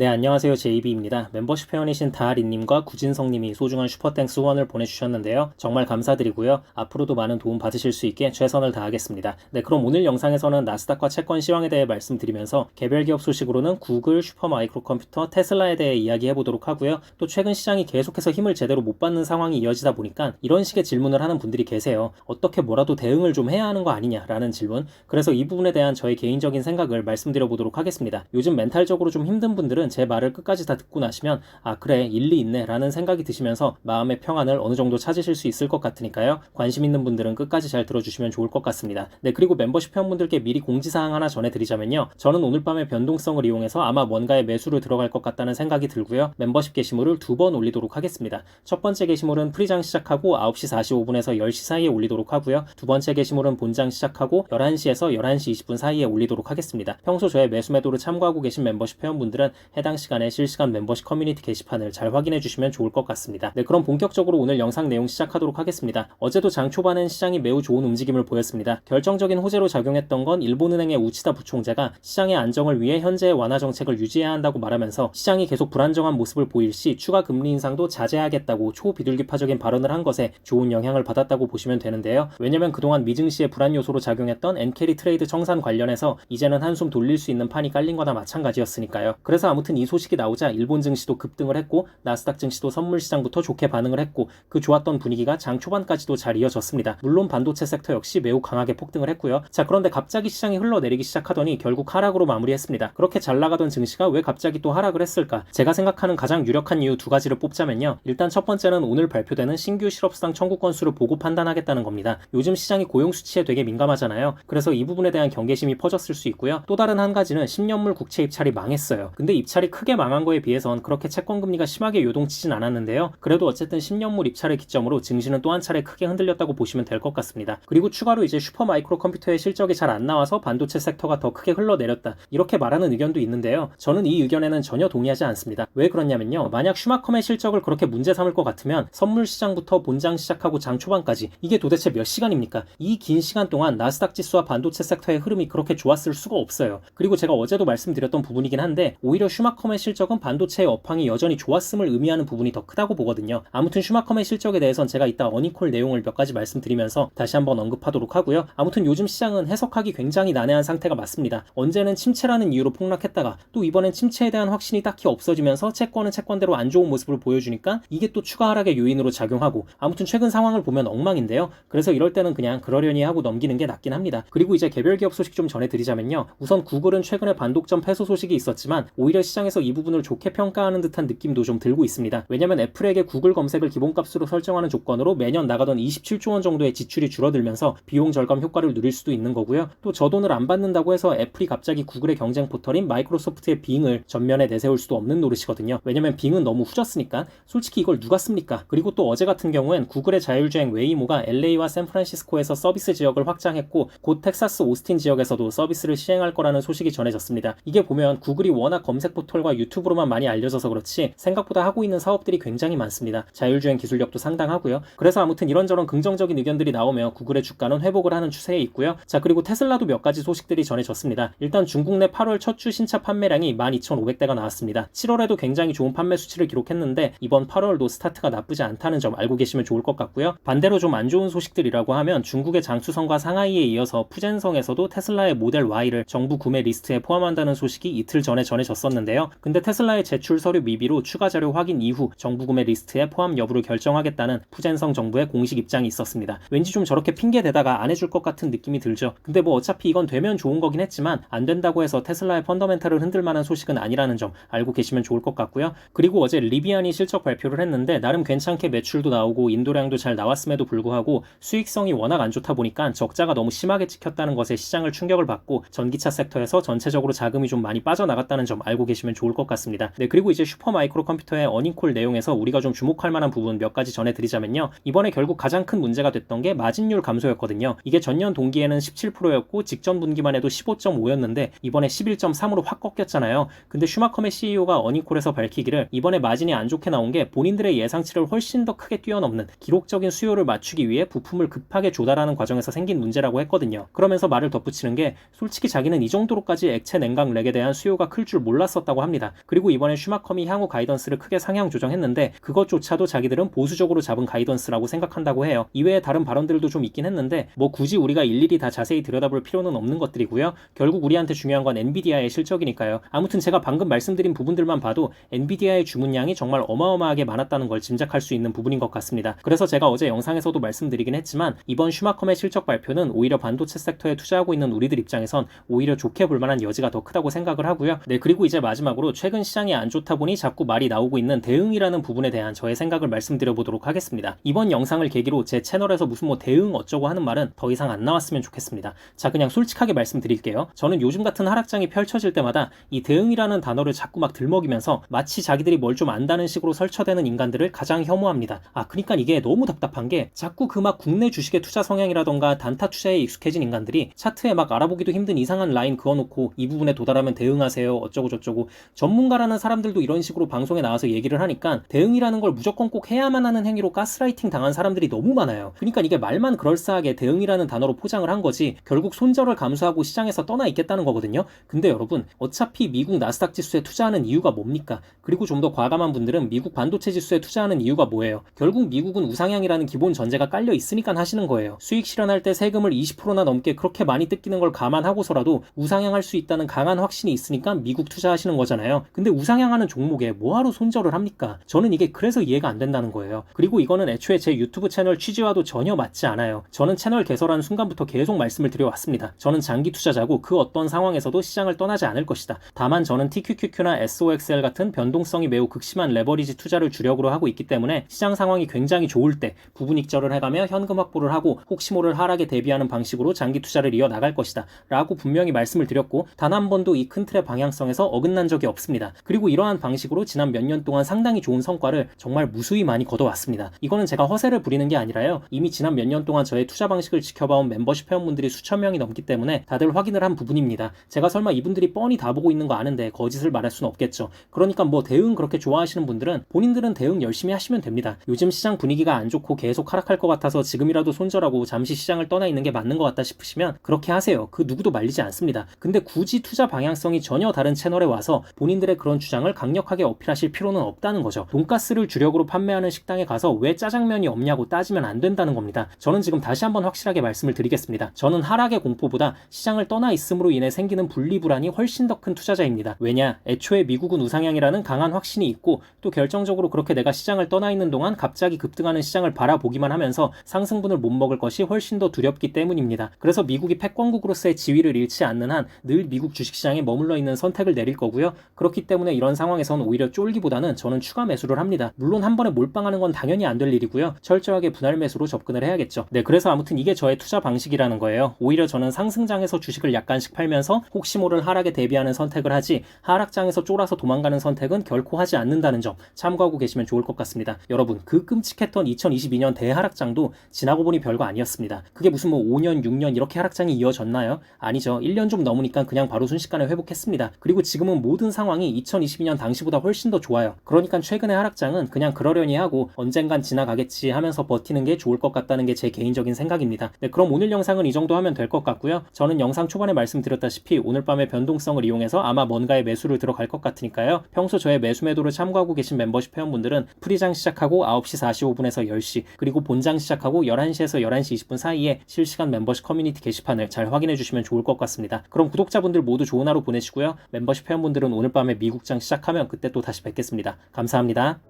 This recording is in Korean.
네, 안녕하세요. JB입니다. 멤버십 회원이신 다하리님과 구진성님이 소중한 슈퍼땡스 후원을 보내주셨는데요. 정말 감사드리고요. 앞으로도 많은 도움 받으실 수 있게 최선을 다하겠습니다. 네, 그럼 오늘 영상에서는 나스닥과 채권 시황에 대해 말씀드리면서 개별 기업 소식으로는 구글, 슈퍼마이크로 컴퓨터, 테슬라에 대해 이야기해 보도록 하고요. 또 최근 시장이 계속해서 힘을 제대로 못 받는 상황이 이어지다 보니까 이런 식의 질문을 하는 분들이 계세요. 어떻게 뭐라도 대응을 좀 해야 하는 거 아니냐라는 질문. 그래서 이 부분에 대한 저의 개인적인 생각을 말씀드려 보도록 하겠습니다. 요즘 멘탈적으로 좀 힘든 분들은 제 말을 끝까지 다 듣고 나시면 아 그래 일리 있네 라는 생각이 드시면서 마음의 평안을 어느 정도 찾으실 수 있을 것 같으니까요. 관심 있는 분들은 끝까지 잘 들어주시면 좋을 것 같습니다. 네 그리고 멤버십 회원분들께 미리 공지사항 하나 전해드리자면요. 저는 오늘 밤에 변동성을 이용해서 아마 뭔가에 매수로 들어갈 것 같다는 생각이 들고요. 멤버십 게시물을 두 번 올리도록 하겠습니다. 첫 번째 게시물은 프리장 시작하고 9시 45분에서 10시 사이에 올리도록 하고요. 두 번째 게시물은 본장 시작하고 11시에서 11시 20분 사이에 올리도록 하겠습니다. 평소 저의 매수 매도를 참고하고 계신 멤버십 회원분들은 해당 시간에 실시간 멤버십 커뮤니티 게시판을 잘 확인해 주시면 좋을 것 같습니다. 네, 그럼 본격적으로 오늘 영상 내용 시작하도록 하겠습니다. 어제도 장 초반엔 시장이 매우 좋은 움직임을 보였습니다. 결정적인 호재로 작용했던 건 일본은행의 우치다 부총재가 시장의 안정을 위해 현재의 완화 정책을 유지해야 한다고 말하면서 시장이 계속 불안정한 모습을 보일 시 추가 금리 인상도 자제하겠다고 초비둘기파적인 발언을 한 것에 좋은 영향을 받았다고 보시면 되는데요. 왜냐면 그동안 미증시의 불안 요소로 작용했던 엔캐리 트레이드 청산 관련해서 이제는 한숨 돌릴 수 있는 판이 깔린 거나 마찬가지였으니까요. 그래서 아무 튼 이 소식이 나오자 일본 증시도 급등을 했고 나스닥 증시도 선물 시장부터 좋게 반응을 했고 그 좋았던 분위기가 장 초반까지도 잘 이어졌습니다. 물론 반도체 섹터 역시 매우 강하게 폭등을 했고요. 자 그런데 갑자기 시장이 흘러내리기 시작하더니 결국 하락으로 마무리했습니다. 그렇게 잘 나가던 증시가 왜 갑자기 또 하락을 했을까? 제가 생각하는 가장 유력한 이유 두 가지를 뽑자면요. 일단 첫 번째는 오늘 발표되는 신규 실업수당 청구 건수를 보고 판단하겠다는 겁니다. 요즘 시장이 고용 수치에 되게 민감하잖아요. 그래서 이 부분에 대한 경계심이 퍼졌을 수 있고요. 또 다른 한 가지는 10년물 국채 입찰이 망했어요. 근데 입 찰이 크게 망한 거에 비해선 그렇게 채권 금리가 심하게 요동치진 않았는데요. 그래도 어쨌든 10년물 입찰을 기점으로 증시는 또 한 차례 크게 흔들렸다고 보시면 될 것 같습니다. 그리고 추가로 이제 슈퍼 마이크로 컴퓨터의 실적이 잘 안 나와서 반도체 섹터가 더 크게 흘러내렸다. 이렇게 말하는 의견도 있는데요. 저는 이 의견에는 전혀 동의하지 않습니다. 왜 그러냐면요. 만약 슈마컴의 실적을 그렇게 문제 삼을 것 같으면 선물 시장부터 본장 시작하고 장 초반까지 이게 도대체 몇 시간입니까? 이 긴 시간 동안 나스닥 지수와 반도체 섹터의 흐름이 그렇게 좋았을 수가 없어요. 그리고 제가 어제도 말씀드렸던 부분이긴 한데 오히려 슈 마컴의 실적은 반도체의 업황이 여전히 좋았음을 의미하는 부분이 더 크다고 보거든요. 아무튼 슈마컴의 실적에 대해선 제가 이따 어니콜 내용을 몇 가지 말씀드리면서 다시 한번 언급하도록 하고요. 아무튼 요즘 시장은 해석하기 굉장히 난해한 상태가 맞습니다. 언제는 침체라는 이유로 폭락했다가 또 이번엔 침체에 대한 확신이 딱히 없어지면서 채권은 채권대로 안 좋은 모습을 보여주니까 이게 또 추가 하락의 요인으로 작용하고 아무튼 최근 상황을 보면 엉망인데요. 그래서 이럴 때는 그냥 그러려니 하고 넘기는 게 낫긴 합니다. 그리고 이제 개별 기업 소식 좀 전해드리자면요. 우선 구글은 최근에 반독점 패소 소식이 있었지만 오히려 시장에서 이 부분을 좋게 평가하는 듯한 느낌도 좀 들고 있습니다. 왜냐면 애플에게 구글 검색을 기본값으로 설정하는 조건으로 매년 나가던 27조 원 정도의 지출이 줄어들면서 비용 절감 효과를 누릴 수도 있는 거고요. 또 저 돈을 안 받는다고 해서 애플이 갑자기 구글의 경쟁 포털인 마이크로소프트의 빙을 전면에 내세울 수도 없는 노릇이거든요. 왜냐면 빙은 너무 후졌으니까 솔직히 이걸 누가 씁니까? 그리고 또 어제 같은 경우엔 구글의 자율주행 웨이모가 LA와 샌프란시스코에서 서비스 지역을 확장했고 곧 텍사스 오스틴 지역에서도 서비스를 시행할 거라는 소식이 전해졌습니다. 이게 보면 구글이 워낙 검색 포 털과 유튜브로만 많이 알려져서 그렇지 생각보다 하고 있는 사업들이 굉장히 많습니다. 자율주행 기술력도 상당하고요. 그래서 아무튼 이런저런 긍정적인 의견들이 나오며 구글의 주가는 회복을 하는 추세에 있고요. 자 그리고 테슬라도 몇 가지 소식들이 전해졌습니다. 일단 중국 내 8월 첫 주 신차 판매량이 12,500대가 나왔습니다. 7월에도 굉장히 좋은 판매 수치를 기록했는데 이번 8월도 스타트가 나쁘지 않다는 점 알고 계시면 좋을 것 같고요. 반대로 좀 안 좋은 소식들이라고 하면 중국의 장수성과 상하이에 이어서 푸젠성에서도 테슬라의 모델 Y를 정부 구매 리스트에 포함한다는 소식이 이틀 전에 전해졌었 는데요. 근데 테슬라의 제출 서류 미비로 추가 자료 확인 이후 정부 구매 리스트에 포함 여부를 결정하겠다는 푸젠성 정부의 공식 입장이 있었습니다. 왠지 좀 저렇게 핑계 대다가 안 해줄 것 같은 느낌이 들죠. 근데 뭐 어차피 이건 되면 좋은 거긴 했지만 안 된다고 해서 테슬라의 펀더멘탈을 흔들 만한 소식은 아니라는 점 알고 계시면 좋을 것 같고요. 그리고 어제 리비안이 실적 발표를 했는데 나름 괜찮게 매출도 나오고 인도량도 잘 나왔음에도 불구하고 수익성이 워낙 안 좋다 보니까 적자가 너무 심하게 찍혔다는 것에 시장을 충격을 받고 전기차 섹터에서 전체적으로 자금이 좀 많이 빠져나갔다는 점 알고 계시면 좋을 것 같습니다. 네, 그리고 이제 슈퍼 마이크로 컴퓨터의 어닝콜 내용에서 우리가 좀 주목할 만한 부분 몇 가지 전해드리자면요. 이번에 결국 가장 큰 문제가 됐던 게 마진율 감소였거든요. 이게 전년 동기에는 17%였고 직전 분기만 해도 15.5였는데 이번에 11.3으로 확 꺾였잖아요. 근데 슈마컴의 CEO가 어닝콜에서 밝히기를 이번에 마진이 안 좋게 나온 게 본인들의 예상치를 훨씬 더 크게 뛰어넘는 기록적인 수요를 맞추기 위해 부품을 급하게 조달하는 과정에서 생긴 문제라고 했거든요. 그러면서 말을 덧붙이는 게 솔직히 자기는 이 정도로까지 액체 냉각 렉에 대한 수요가 클 줄 몰랐었다. 있었다고 합니다. 그리고 이번에 슈마컴이 향후 가이던스를 크게 상향 조정했는데 그것조차도 자기들은 보수적으로 잡은 가이던스라고 생각한다고 해요. 이외에 다른 발언들도 좀 있긴 했는데 뭐 굳이 우리가 일일이 다 자세히 들여다볼 필요는 없는 것들이고요. 결국 우리한테 중요한 건 엔비디아의 실적이니까요. 아무튼 제가 방금 말씀드린 부분들만 봐도 엔비디아의 주문량이 정말 어마어마하게 많았다는 걸 짐작할 수 있는 부분인 것 같습니다. 그래서 제가 어제 영상에서도 말씀드리긴 했지만 이번 슈마컴의 실적 발표는 오히려 반도체 섹터에 투자하고 있는 우리들 입장에선 오히려 좋게 볼 만한 여지가 더 크다고 생각을 하고요. 네, 그리고 이제 마지막으로 최근 시장이 안 좋다 보니 자꾸 말이 나오고 있는 대응이라는 부분에 대한 저의 생각을 말씀드려 보도록 하겠습니다. 이번 영상을 계기로 제 채널에서 무슨 뭐 대응 어쩌고 하는 말은 더 이상 안 나왔으면 좋겠습니다. 자, 그냥 솔직하게 말씀드릴게요. 저는 요즘 같은 하락장이 펼쳐질 때마다 이 대응이라는 단어를 자꾸 막 들먹이면서 마치 자기들이 뭘 좀 안다는 식으로 설쳐대는 인간들을 가장 혐오합니다. 아, 그러니까 이게 너무 답답한 게 자꾸 그 막 국내 주식의 투자 성향이라던가 단타 투자에 익숙해진 인간들이 차트에 막 알아보기도 힘든 이상한 라인 그어놓고 이 부분에 도달하면 대응하세요 어쩌고 저쩌고 전문가라는 사람들도 이런 식으로 방송에 나와서 얘기를 하니까 대응이라는 걸 무조건 꼭 해야만 하는 행위로 가스라이팅 당한 사람들이 너무 많아요. 그러니까 이게 말만 그럴싸하게 대응이라는 단어로 포장을 한 거지 결국 손절을 감수하고 시장에서 떠나 있겠다는 거거든요. 근데 여러분 어차피 미국 나스닥 지수에 투자하는 이유가 뭡니까? 그리고 좀 더 과감한 분들은 미국 반도체 지수에 투자하는 이유가 뭐예요? 결국 미국은 우상향이라는 기본 전제가 깔려 있으니까 하시는 거예요. 수익 실현할 때 세금을 20%나 넘게 그렇게 많이 뜯기는 걸 감안하고서라도 우상향할 수 있다는 강한 확신이 있으니까 미국 투자하시는 거잖아요. 근데 우상향하는 종목에 뭐하러 손절을 합니까? 저는 이게 그래서 이해가 안 된다는 거예요. 그리고 이거는 애초에 제 유튜브 채널 취지와도 전혀 맞지 않아요. 저는 채널 개설한 순간부터 계속 말씀을 드려왔습니다. 저는 장기 투자자고 그 어떤 상황에서도 시장을 떠나지 않을 것이다. 다만 저는 TQQQ나 SOXL 같은 변동성이 매우 극심한 레버리지 투자를 주력으로 하고 있기 때문에 시장 상황이 굉장히 좋을 때 부분 익절을 해가며 현금 확보를 하고 혹시 모를 하락에 대비하는 방식으로 장기 투자를 이어 나갈 것이다. 라고 분명히 말씀을 드렸고 단 한 번도 이 큰 틀의 방향성에서 어긋 난 적이 없습니다. 그리고 이러한 방식으로 지난 몇 년 동안 상당히 좋은 성과를 정말 무수히 많이 거둬왔습니다. 이거는 제가 허세를 부리는 게 아니라요. 이미 지난 몇 년 동안 저의 투자 방식을 지켜봐온 멤버십 회원분들이 수천 명이 넘기 때문에 다들 확인을 한 부분입니다. 제가 설마 이분들이 뻔히 다 보고 있는 거 아는데 거짓을 말할 수는 없겠죠. 그러니까 뭐 대응 그렇게 좋아하시는 분들은 본인들은 대응 열심히 하시면 됩니다. 요즘 시장 분위기가 안 좋고 계속 하락할 것 같아서 지금이라도 손절하고 잠시 시장을 떠나 있는 게 맞는 것 같다 싶으시면 그렇게 하세요. 그 누구도 말리지 않습니다. 근데 굳이 투자 방향성이 전혀 다른 채널에 와서 본인들의 그런 주장을 강력하게 어필하실 필요는 없다는 거죠. 돈가스를 주력으로 판매하는 식당에 가서 왜 짜장면이 없냐고 따지면 안 된다는 겁니다. 저는 지금 다시 한번 확실하게 말씀을 드리겠습니다. 저는 하락의 공포보다 시장을 떠나 있음으로 인해 생기는 분리불안이 훨씬 더 큰 투자자입니다. 왜냐? 애초에 미국은 우상향이라는 강한 확신이 있고 또 결정적으로 그렇게 내가 시장을 떠나 있는 동안 갑자기 급등하는 시장을 바라보기만 하면서 상승분을 못 먹을 것이 훨씬 더 두렵기 때문입니다. 그래서 미국이 패권국으로서의 지위를 잃지 않는 한 늘 미국 주식시장에 머물러 있는 선택을 내릴 거고요. 그렇기 때문에 이런 상황에서는 오히려 쫄기보다는 저는 추가 매수를 합니다. 물론 한 번에 몰빵하는 건 당연히 안 될 일이고요. 철저하게 분할 매수로 접근을 해야겠죠. 네, 그래서 아무튼 이게 저의 투자 방식이라는 거예요. 오히려 저는 상승장에서 주식을 약간씩 팔면서 혹시 모를 하락에 대비하는 선택을 하지 하락장에서 쫄아서 도망가는 선택은 결코 하지 않는다는 점 참고하고 계시면 좋을 것 같습니다. 여러분, 그 끔찍했던 2022년 대하락장도 지나고 보니 별거 아니었습니다. 그게 무슨 뭐 5년, 6년 이렇게 하락장이 이어졌나요? 아니죠. 1년 좀 넘으니까 그냥 바로 순식간에 회복했습니다. 그리고 지금은 모든 상황이 2022년 당시보다 훨씬 더 좋아요. 그러니까 최근의 하락장은 그냥 그러려니 하고 언젠간 지나가겠지 하면서 버티는 게 좋을 것 같다는 게 제 개인적인 생각입니다. 네, 그럼 오늘 영상은 이 정도 하면 될 것 같고요. 저는 영상 초반에 말씀드렸다시피 오늘 밤에 변동성을 이용해서 아마 뭔가에 매수를 들어갈 것 같으니까요. 평소 저의 매수 매도를 참고하고 계신 멤버십 회원분들은 프리장 시작하고 9시 45분에서 10시 그리고 본장 시작하고 11시에서 11시 20분 사이에 실시간 멤버십 커뮤니티 게시판을 잘 확인해 주시면 좋을 것 같습니다. 그럼 구독자분들 모두 좋은 하루 보내시고요. 멤버십 회원 분들은 오늘 밤에 미국장 시작하면 그때 또 다시 뵙겠습니다. 감사합니다.